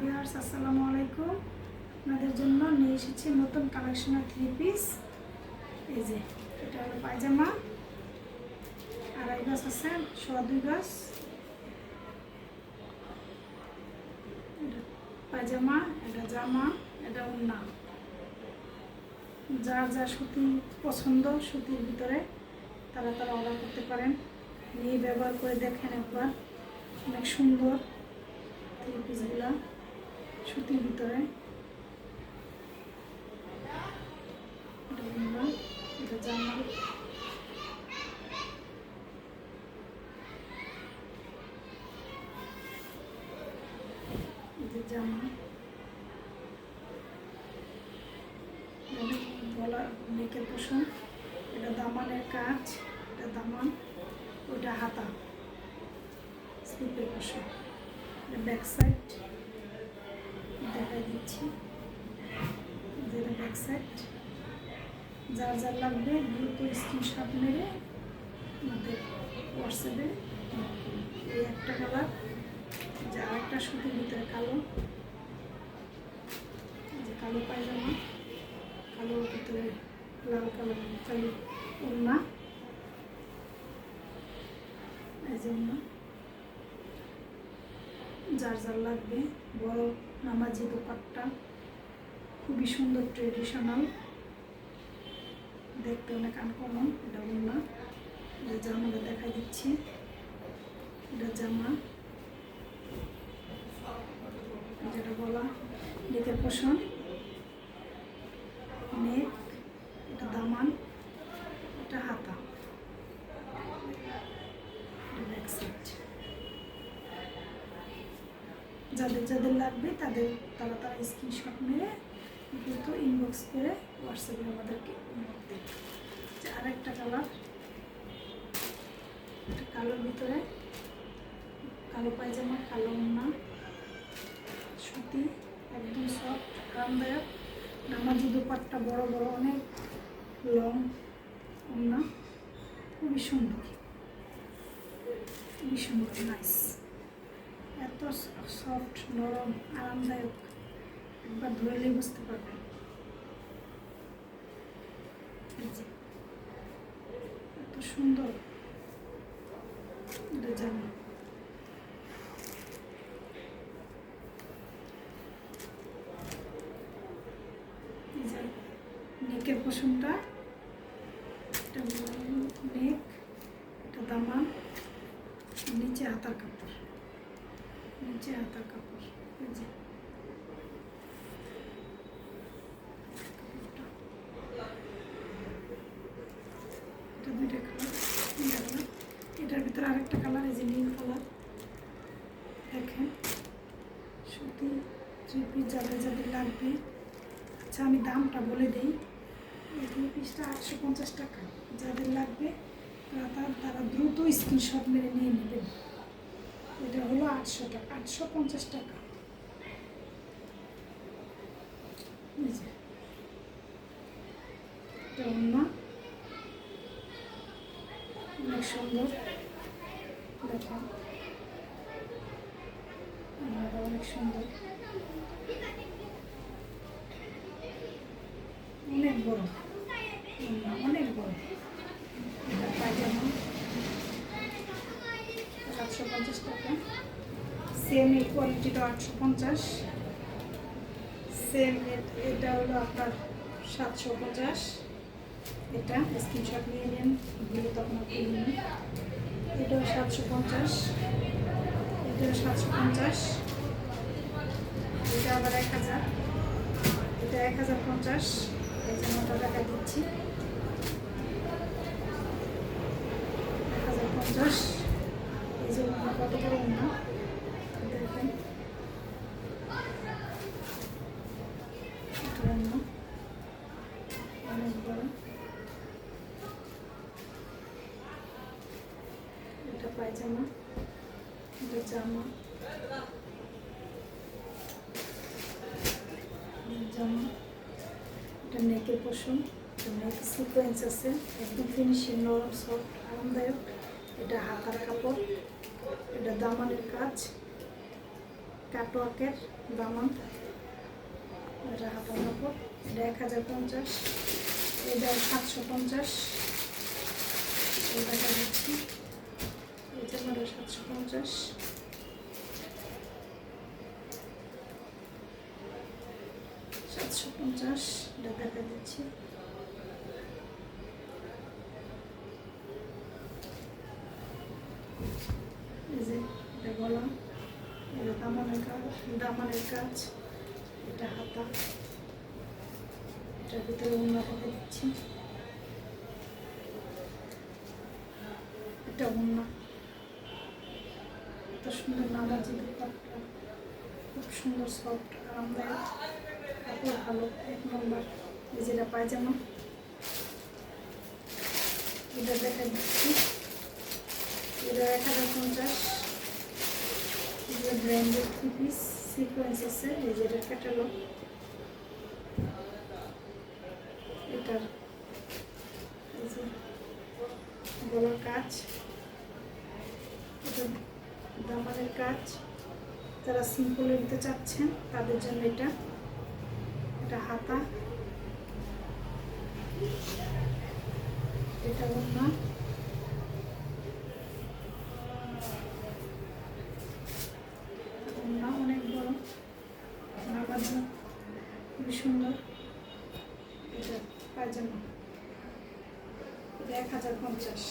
Viewers আসসালামু আলাইকুম। আপনাদের জন্য নিয়ে এসেছি নতুন কালেকশনের থ্রি পিস এই যে, এটা হলো পায়জামা। আড়াই গাছ আছে, সোয়া দুই গাছ। পায়জামা, এটা জামা, এটা উন্না। যার যা সুতি পছন্দ, সুতির ভিতরে তারা তারা অর্ডার করতে পারেন। নিয়ে ব্যবহার করে দেখেন একবার। অনেক সুন্দর থ্রি পিসগুলা সুতির ভিতরে। জামা গলা নেকের পোষণ। এটা দামানের কাজ। এটা দামান। ওটা হাতা। স্লিপের পোষণ। Back side. দেখাই দিচ্ছি। যেটা ব্যাক সাইড যার যার লাগবে দ্রুত স্ক্রিনশট মেরে আমাদের হোয়াটসঅ্যাপে এই একটা কালার যে আরেকটা সুতির ভিতরে কালো। যে কালো পায়জামা কালোর ভিতরে লাল কালো কালো ওড়না। এই যে ওড়না। যার যার লাগবে, বড় নামাজি দোপাট্টা, খুবই সুন্দর ট্রেডিশনাল দেখতে অনেক আনকমন এটা বললাম এটা জামাটা দেখা দিচ্ছি। এটা জামা যেটা বলা নেকের পোষণ নেক এটা দামান এটা হাতা এটা ব্যাক সাইড যাদের যাদের লাগবে, তাদের তারা তারা স্ক্রিনশট মেরে দ্রুত ইনবক্স করে হোয়াটসঅ্যাপে আমাদেরকে নোট দেবে যে আরেকটা কালার একটা কালোর ভিতরে কালো পায়জামা, কালো ওড়না, সুতি, একদম সফট আরামদায়ক, নামাজি দুপাট্টা, বড় বড়, অনেক লং ওড়না। খুবই সুন্দর খুবই সুন্দর নাইস এত সফট নরম, আরামদায়ক। একবার ধরলেই বুঝতে পারবেন এত সুন্দর। যে নেকের পোষণটা এটা নেক এটা দামান, নিচে হাতার কাপড়। নিচে হাতার কাপড়। এটা দুইটা কালার এটার ভিতরে আরেকটা কালার এই যে নীল কালার দেখেন সুতি থ্রি পিস যাদের যাদের লাগবে আচ্ছা আমি দামটা বলে দিই। এই থ্রি পিসটা আটশো পঞ্চাশ টাকা। যাদের লাগবে, তারা তারা দ্রুত স্ক্রিনশট মেরে নিয়ে নেবেন এটা হলো আটশো টাকা, আটশো পঞ্চাশ টাকা। এটা অন্য অনেক সুন্দর। ওনাটা অনেক সুন্দর। অনেক বড়। অনেক বড়। পায়জামা। আটশো পঞ্চাশ টাকা। সেম এই কোয়ালিটিটা আটশো পঞ্চাশ। সেম এটা হলো আপনার সাতশো পঞ্চাশ। এটা স্ক্রিনশট নিয়ে নিন দিলে তখন আপনি এটাও সাতশো পঞ্চাশ। এটাও সাতশো পঞ্চাশ। এটা আবার এক হাজার। এটা এক হাজার পঞ্চাশ। এই জন্য টাকা দিচ্ছি। এক হাজার পঞ্চাশ এই যে ওনার কত বড় ওনা দেখেন এটা পায়জামা, এটা জামা জামা, এটা নেকের পোষণ এটা নেক সিকোয়েন্স আছে? একদম ফিনিশিং নরম সফট আরামদায়ক। এটা হাতার কাপড়। এটা দামানের কাজ। কাটওয়ার্কের দামান। এটা হাতার কাপড়। এটা এক হাজার পঞ্চাশ। এটা সাতশো পঞ্চাশ। দেখা দিচ্ছি এটা আমার সাতশো পঞ্চাশ। সাতশো পঞ্চাশ। এটা দেখা দিচ্ছি এই যে এটা গলা এটা দামানের কাজ দামানের কাজ, এটা হাতা। এটার ভিতরে দেখা দিচ্ছি। এটা অন্য। এত সুন্দর নামাজি দুপাট্টা। খুব সুন্দর সফট আরামদায়ক। কাপড় ভালো, এক নম্বর। যেটা পায়জামা। এটা দেখা দিচ্ছি। এটা এক হাজার পঞ্চাশ। এটা ব্র্যান্ডেড থ্রি পিস সিকোয়েন্স আছে এই যে এটা ক্যাটালগ এটার গলার কাজ এটা দামানের কাজ যারা সিম্পলে নিতে চাচ্ছেন, তাদের জন্য এটা। এটা হাতা। এটা ওড়না ওড়না অনেক বড় নামাজ খুবই সুন্দর। এটা পায়জামা। এটা এক হাজার পঞ্চাশ।